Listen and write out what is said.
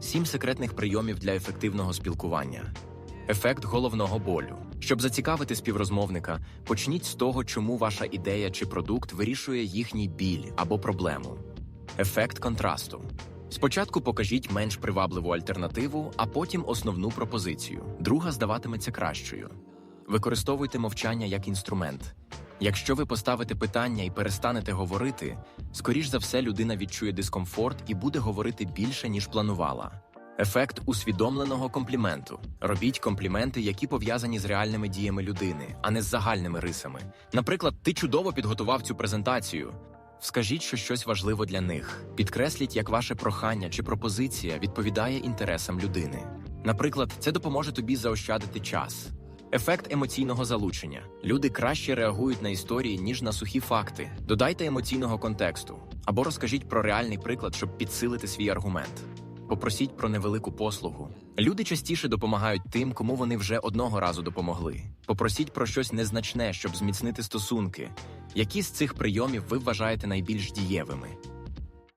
Сім секретних прийомів для ефективного спілкування. Ефект головного болю. Щоб зацікавити співрозмовника, почніть з того, чому ваша ідея чи продукт вирішує їхній біль або проблему. Ефект контрасту. Спочатку покажіть менш привабливу альтернативу, а потім основну пропозицію. Друга здаватиметься кращою. Використовуйте мовчання як інструмент. Якщо ви поставите питання і перестанете говорити, скоріш за все людина відчує дискомфорт і буде говорити більше, ніж планувала. Ефект усвідомленого компліменту. Робіть компліменти, які пов'язані з реальними діями людини, а не з загальними рисами. Наприклад, ти чудово підготував цю презентацію. Скажіть, що щось важливо для них. Підкресліть, як ваше прохання чи пропозиція відповідає інтересам людини. Наприклад, це допоможе тобі заощадити час. Ефект емоційного залучення. Люди краще реагують на історії, ніж на сухі факти. Додайте емоційного контексту або розкажіть про реальний приклад, щоб підсилити свій аргумент. Попросіть про невелику послугу. Люди частіше допомагають тим, кому вони вже одного разу допомогли. Попросіть про щось незначне, щоб зміцнити стосунки. Які з цих прийомів ви вважаєте найбільш дієвими?